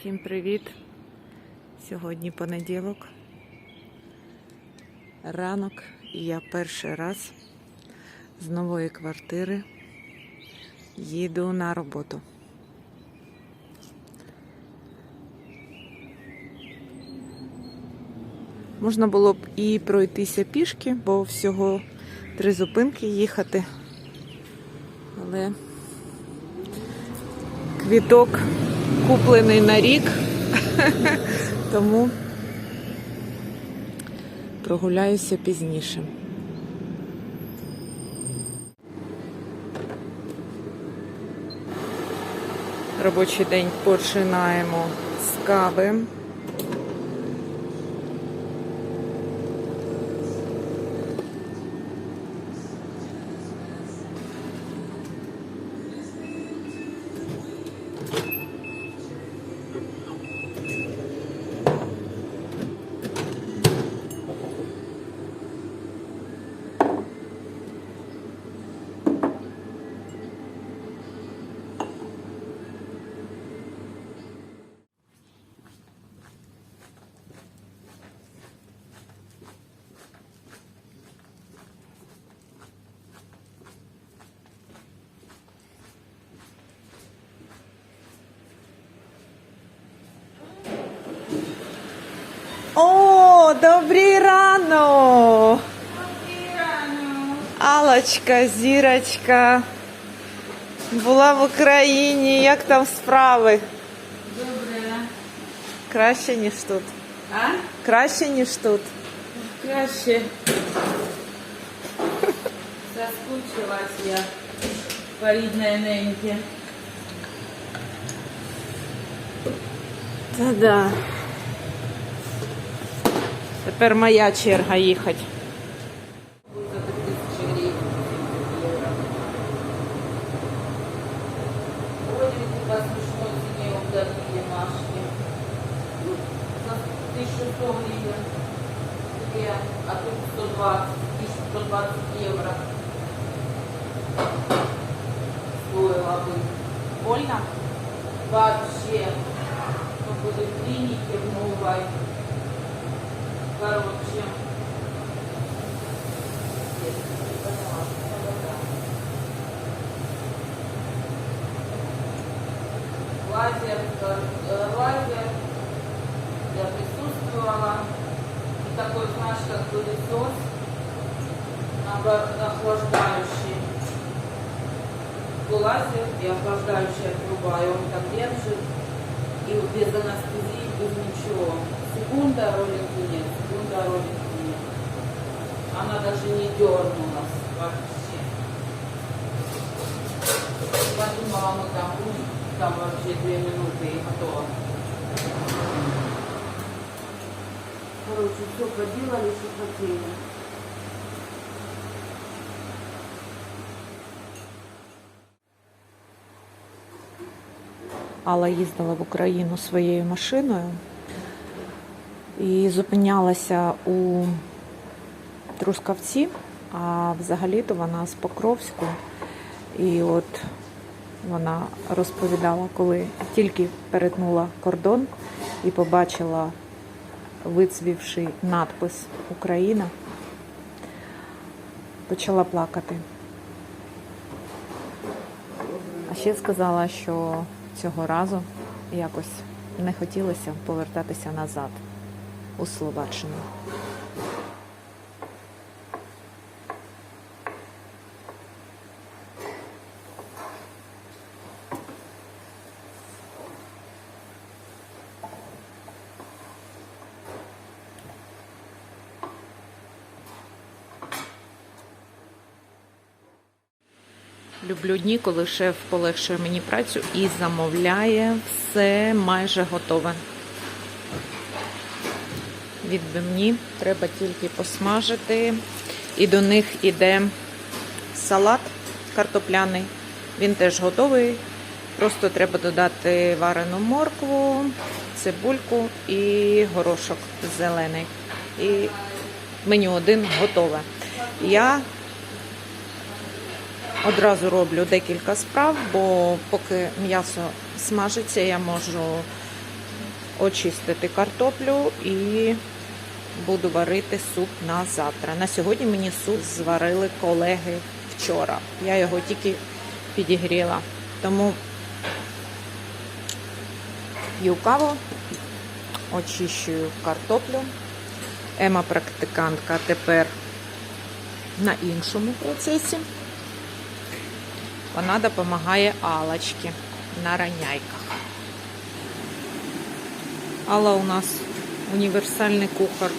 Всім привіт! Сьогодні понеділок. Ранок, і я перший раз з нової квартири їду на роботу. Можна було б і пройтися пішки, бо всього три зупинки їхати. Але квіток куплений на рік, тому прогуляюся пізніше. Робочий день починаємо з кави. добрий ранок! Алочка, зірочка. Була в Україні. Як там справи? Добре. Краще, ніж тут. А? Краще, ніж тут. Краще. Соскучилась я по рідної неньки. Та За 1100 гривен. Две, А тут 120, 1120 евро. Стоило бы. Больно? Вообще. Мы были в клинике в новой. Лазер, э, лазер. Я присутствовала. Такой, знаешь, как Охлаждающий. Лазер и охлаждающая труба. И он так. И без анестезии, без ничего. Секунда ролики нет, секунда ролики нет. Она даже не дернулась вообще. Подумала, мы там будем, там вообще две минуты и готово. Короче, все поделали, что хотели. Алла їздила в Україну своєю машиною І зупинялася у Трускавці, а взагалі-то вона з Покровську. І от вона розповідала, коли тільки перетнула кордон і побачила вицвівший надпис Україна, почала плакати. А ще сказала, що цього разу якось не хотілося повертатися назад у Словаччину. Люблю дні, коли шеф полегшує мені працю і замовляє все майже готове. Відбивні треба тільки посмажити. І до них іде салат картопляний. Він теж готовий. Просто треба додати варену моркву, цибульку і горошок зелений. І меню один готове. Я Одразу роблю декілька справ, бо поки м'ясо смажиться, я можу очистити картоплю і буду варити суп на завтра. На сьогодні мені суп зварили колеги вчора. Я його тільки підігріла. Тому п'ю каву, очищую картоплю. Ема практикантка тепер на іншому процесі. Вона допомагає Алочці на раняйках. Алла у нас універсальний кухар.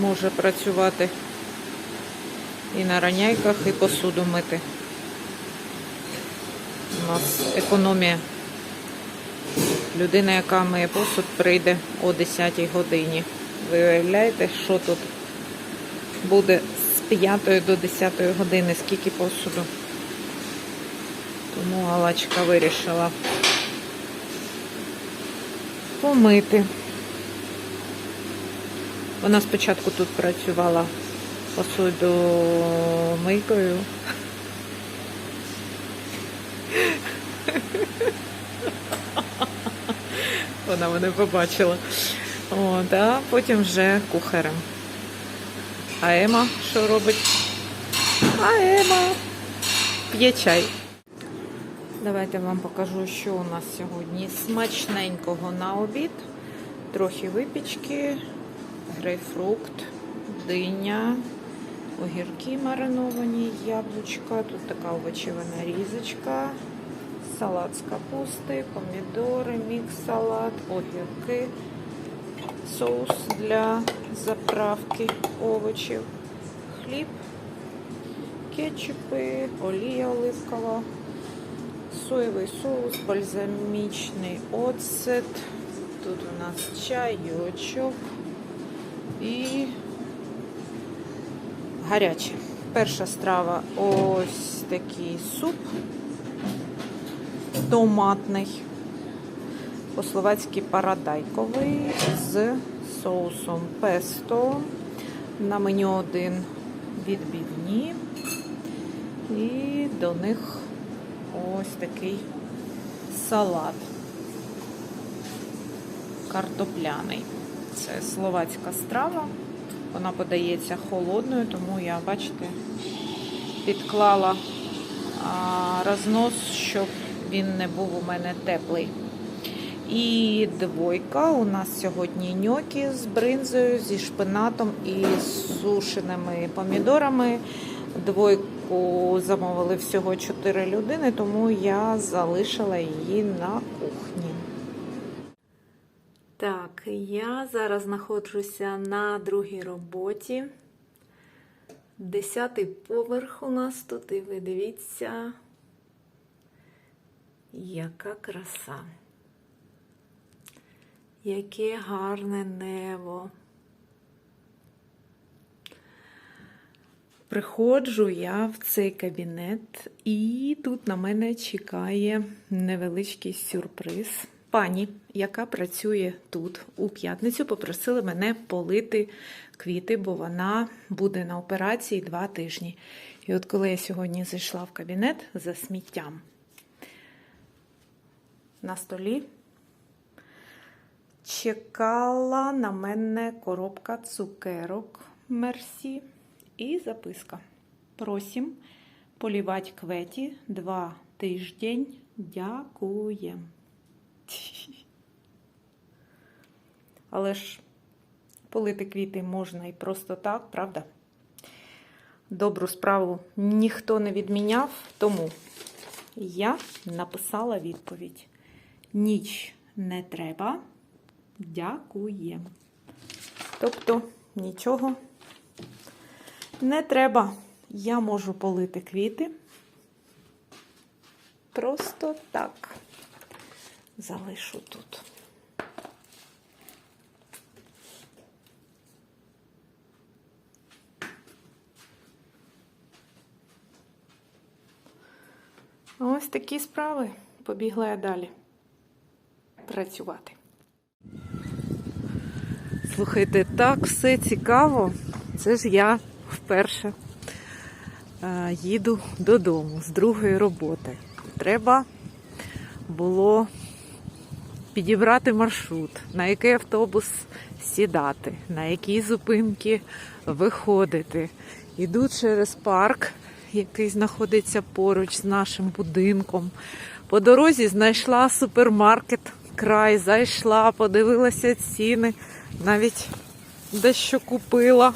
Може працювати і на раняйках, і посуду мити. У нас економія. Людина, яка миє посуд, прийде о 10 годині. Ви уявляєте, що тут буде з 5 до 10 години, скільки посуду. Тому Алачка вирішила помити. Вона спочатку тут працювала посудомийкою. Вона мене побачила. От, а потім вже кухарем. А Ема що робить? А Ема п'є чай. Давайте вам покажу, що у нас сьогодні смачненького на обід. Трохи випічки, грейпфрукт, диня, огірки мариновані, яблучка, тут така овочева нарізочка, салат з капусти, помідори, мікс-салат, огірки, соус для заправки овочів, хліб, кетчупи, олія оливкова соєвий соус, бальзамічний оцет. Тут у нас чайочок і гаряче. Перша страва ось такий суп томатний, по-словацьки парадайковий з соусом песто. На меню один відбивні. І до них ось такий салат картопляний. Це словацька страва. Вона подається холодною, тому я, бачите, підклала рознос, щоб він не був у мене теплий. І двойка у нас сьогодні ньокі з бринзою, зі шпинатом і сушеними помідорами. Двойку замовили всього 4 людини, тому я залишила її на кухні. Так, я зараз знаходжуся на другій роботі. Десятий поверх у нас тут, і ви дивіться, яка краса. Яке гарне небо. Приходжу я в цей кабінет, і тут на мене чекає невеличкий сюрприз. Пані, яка працює тут у п'ятницю, попросила мене полити квіти, бо вона буде на операції два тижні. І от коли я сьогодні зайшла в кабінет за сміттям, на столі чекала на мене коробка цукерок Мерсі. І записка. Просім полівати кветі два тиждень. Дякуєм. Але ж полити квіти можна і просто так, правда? Добру справу ніхто не відміняв, тому я написала відповідь. Ніч не треба. Дякуєм. Тобто нічого не треба. Я можу полити квіти. Просто так залишу тут. Ось такі справи. Побігла я далі працювати. Слухайте, так все цікаво. Це ж я вперше е, їду додому з другої роботи. Треба було підібрати маршрут, на який автобус сідати, на які зупинки виходити. Іду через парк, який знаходиться поруч з нашим будинком. По дорозі знайшла супермаркет, край, зайшла, подивилася ціни, навіть дещо купила.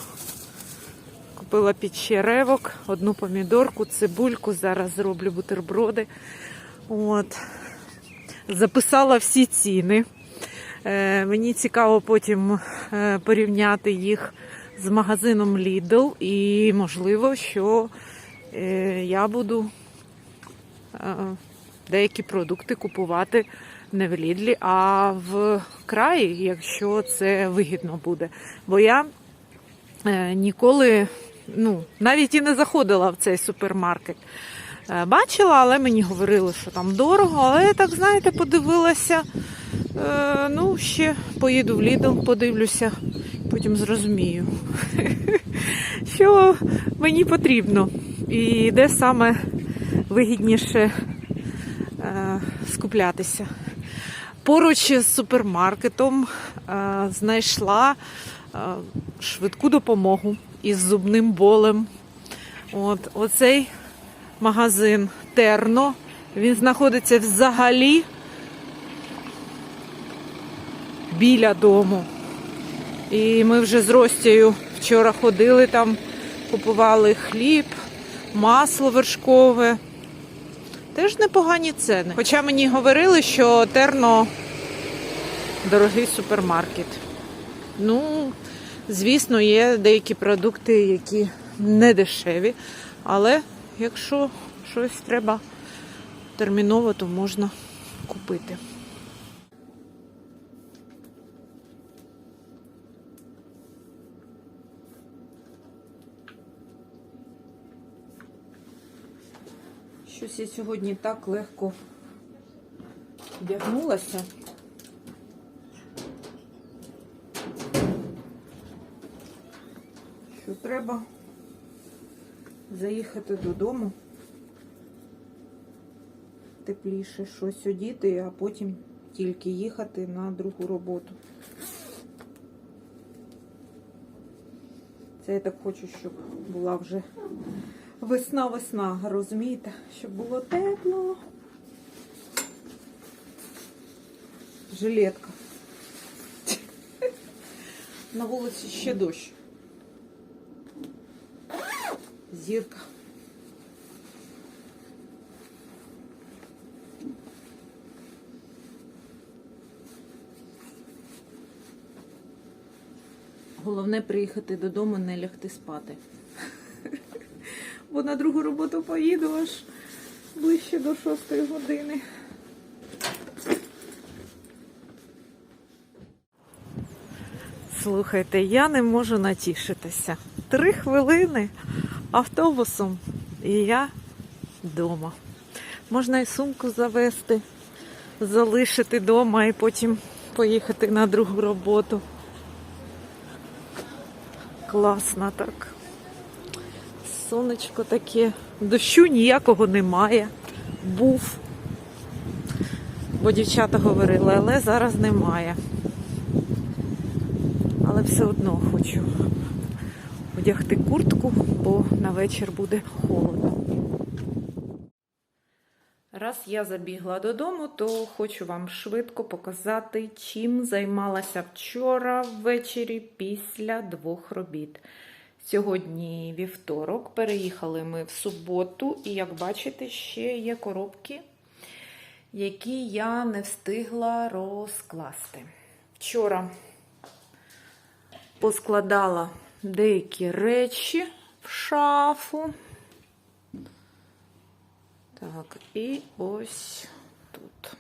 Купила підчеревок, одну помідорку, цибульку. Зараз зроблю бутерброди. От. Записала всі ціни. Е, мені цікаво потім е, порівняти їх з магазином Lidl і можливо, що я буду е, деякі продукти купувати не в Лідлі, а в краї, якщо це вигідно буде. Бо я е, ніколи ну, навіть і не заходила в цей супермаркет. Е, Бачила, але мені говорили, що там дорого. Але я так, знаєте, подивилася. Е, ну, ще поїду в Lidl, подивлюся, потім зрозумію, що мені потрібно і де саме вигідніше е, скуплятися. Поруч з супермаркетом е, знайшла е, швидку допомогу із зубним болем. От, оцей магазин Терно. Він знаходиться взагалі біля дому. І ми вже з Ростєю вчора ходили там, купували хліб, масло вершкове. Теж непогані ціни. Хоча мені говорили, що Терно дорогий супермаркет. Ну, звісно, є деякі продукти, які не дешеві, але якщо щось треба терміново, то можна купити. Щось я сьогодні так легко вдягнулася. Що треба заїхати додому, тепліше щось одіти, а потім тільки їхати на другу роботу. Це я так хочу, щоб була вже весна-весна, розумієте? Щоб було тепло. Жилетка. На вулиці ще дощ. Зірка. Головне приїхати додому, не лягти спати. Бо на другу роботу поїду аж ближче до шостої години. Слухайте, я не можу натішитися. Три хвилини автобусом і я вдома. Можна і сумку завести, залишити вдома і потім поїхати на другу роботу. Класно так. Сонечко таке. Дощу ніякого немає. Був. Бо дівчата говорили, але зараз немає. Але все одно хочу одягти куртку, бо на вечір буде холодно. Раз я забігла додому, то хочу вам швидко показати, чим займалася вчора ввечері після двох робіт. Сьогодні вівторок, переїхали ми в суботу, і, як бачите, ще є коробки, які я не встигла розкласти. Вчора поскладала деякі речі в шафу. Так, і ось тут.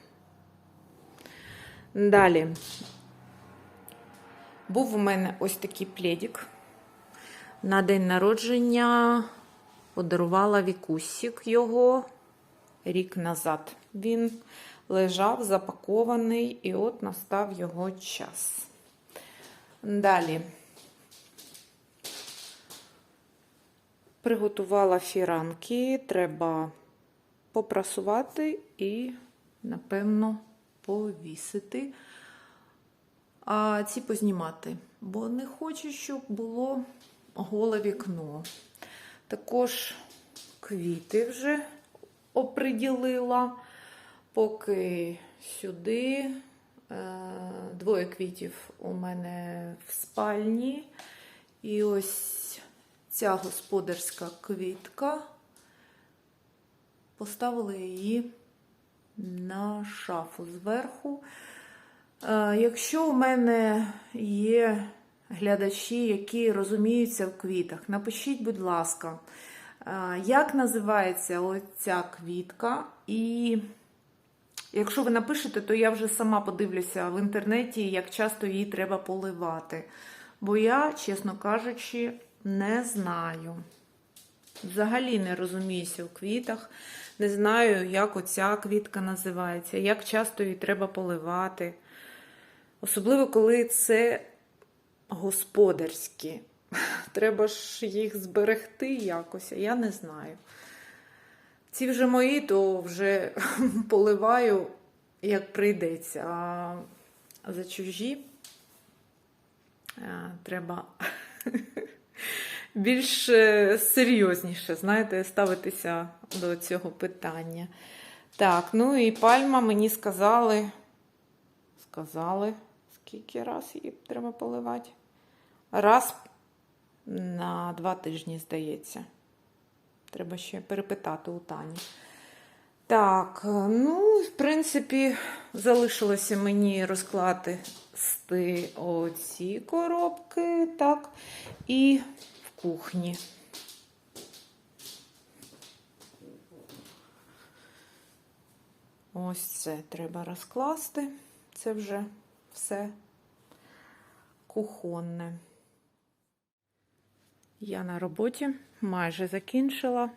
Далі. Був у мене ось такий пледик. На день народження подарувала Вікусік його рік назад. Він лежав запакований, і от настав його час. Далі. Приготувала фіранки, треба попрасувати і, напевно, повісити, а ці познімати, бо не хочу, щоб було голе вікно. Також квіти вже оприділила, поки сюди. Е, Двоє квітів у мене в спальні. І ось ця господарська квітка. Поставили її на шафу зверху. Е, Якщо у мене є глядачі, які розуміються в квітах, напишіть, будь ласка, е, як називається оця квітка. І якщо ви напишете, то я вже сама подивлюся в інтернеті, як часто її треба поливати. Бо я, чесно кажучи, не знаю. Взагалі не розуміюся у квітах. Не знаю, як оця квітка називається, як часто її треба поливати. Особливо, коли це господарські. Треба ж їх зберегти якось, я не знаю. Ці вже мої, то вже поливаю, як прийдеться. А за чужі треба більш е, серйозніше, знаєте, ставитися до цього питання. Так, ну і пальма мені сказали, сказали, скільки раз її треба поливати? Раз на два тижні, здається. Треба ще перепитати у Тані. Так, ну, в принципі, залишилося мені розклати оці коробки, так, і в кухні. Ось це треба розкласти. Це вже все кухонне. Я на роботі майже закінчила.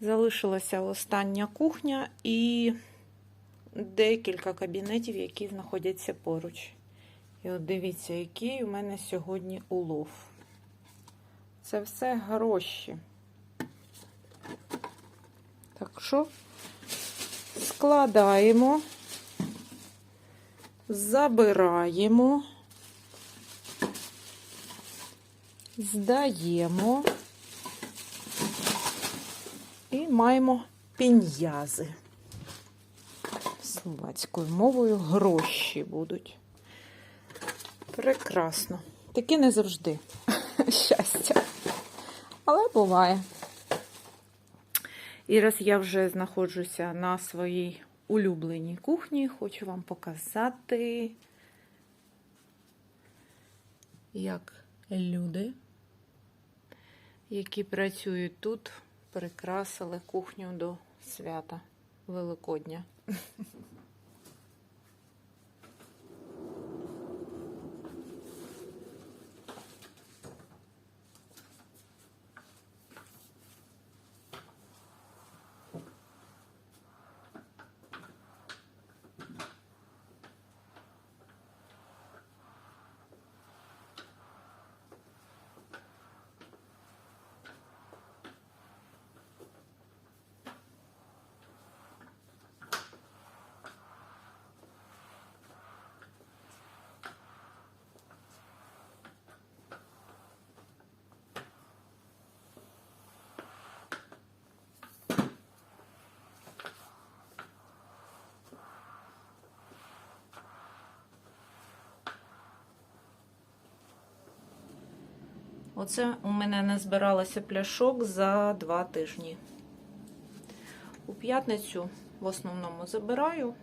Залишилася остання кухня і декілька кабінетів, які знаходяться поруч. І от дивіться, який у мене сьогодні улов. Це все гроші. Так що складаємо, забираємо, здаємо і маємо піньязи. Словацькою мовою гроші будуть. Прекрасно. Таке не завжди щастя. Але буває. І раз я вже знаходжуся на своїй улюбленій кухні, хочу вам показати, як люди, які працюють тут, прикрасили кухню до свята Великодня. Оце у мене не збиралося пляшок за два тижні. У п'ятницю в основному забираю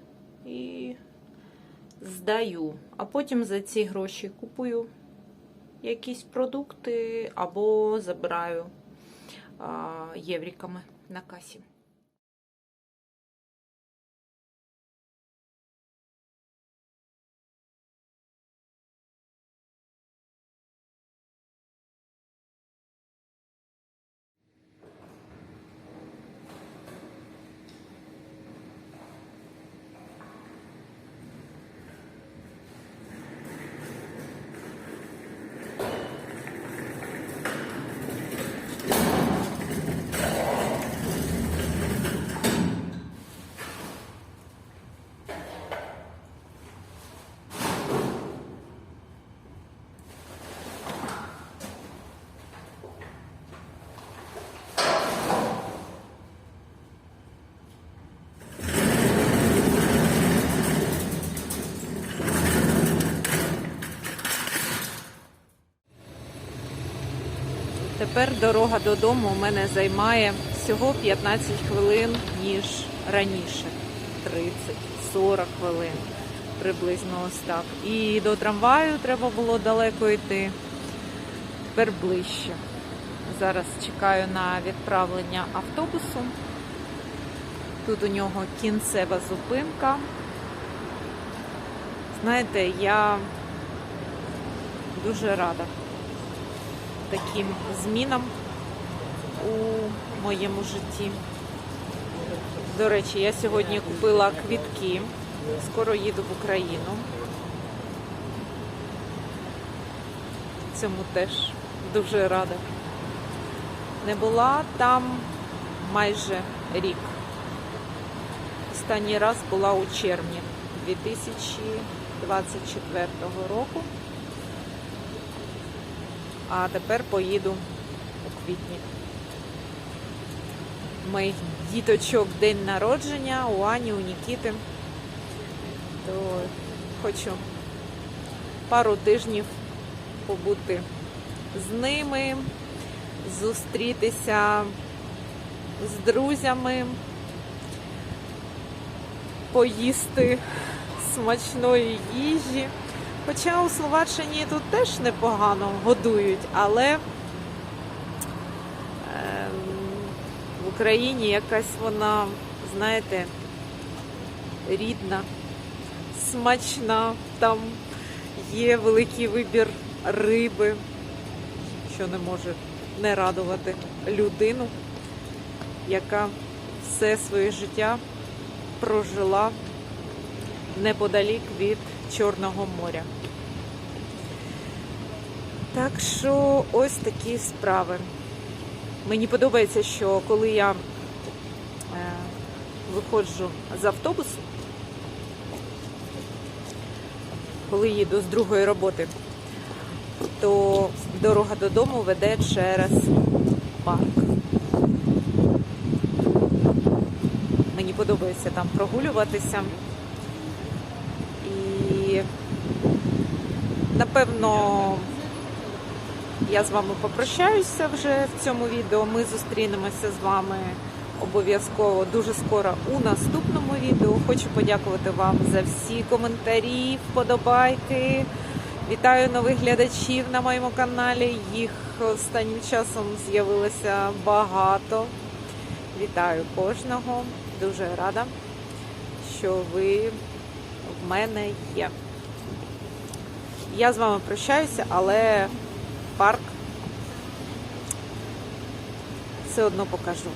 і здаю. А потім за ці гроші купую якісь продукти або забираю євріками на касі. Тепер дорога додому у мене займає всього 15 хвилин, ніж раніше. 30-40 хвилин приблизно ось так. І до трамваю треба було далеко йти. Тепер ближче. Зараз чекаю на відправлення автобусу. Тут у нього кінцева зупинка. Знаєте, я дуже рада таким змінам у моєму житті. До речі, я сьогодні купила квітки. Скоро їду в Україну. Цьому теж дуже рада. Не була там майже рік. Останній раз була у червні 2024 року. А тепер поїду у квітні. Моїх діточок день народження у Ані, у Нікіти. То хочу пару тижнів побути з ними, зустрітися з друзями, поїсти смачної їжі. Хоча у Словаччині тут теж непогано годують, але ем, в Україні якась вона, знаєте, рідна, смачна, там є великий вибір риби, що не може не радувати людину, яка все своє життя прожила неподалік від Чорного моря. Так що ось такі справи. Мені подобається, що коли я е, виходжу з автобусу, коли їду з другої роботи, то дорога додому веде через парк. Мені подобається там прогулюватися. І напевно я з вами попрощаюся вже в цьому відео. Ми зустрінемося з вами обов'язково дуже скоро у наступному відео. Хочу подякувати вам за всі коментарі, вподобайки. Вітаю нових глядачів на моєму каналі. Їх останнім часом з'явилося багато. Вітаю кожного. Дуже рада, що ви в мене є. Я з вами прощаюся, але парк все одно покажу.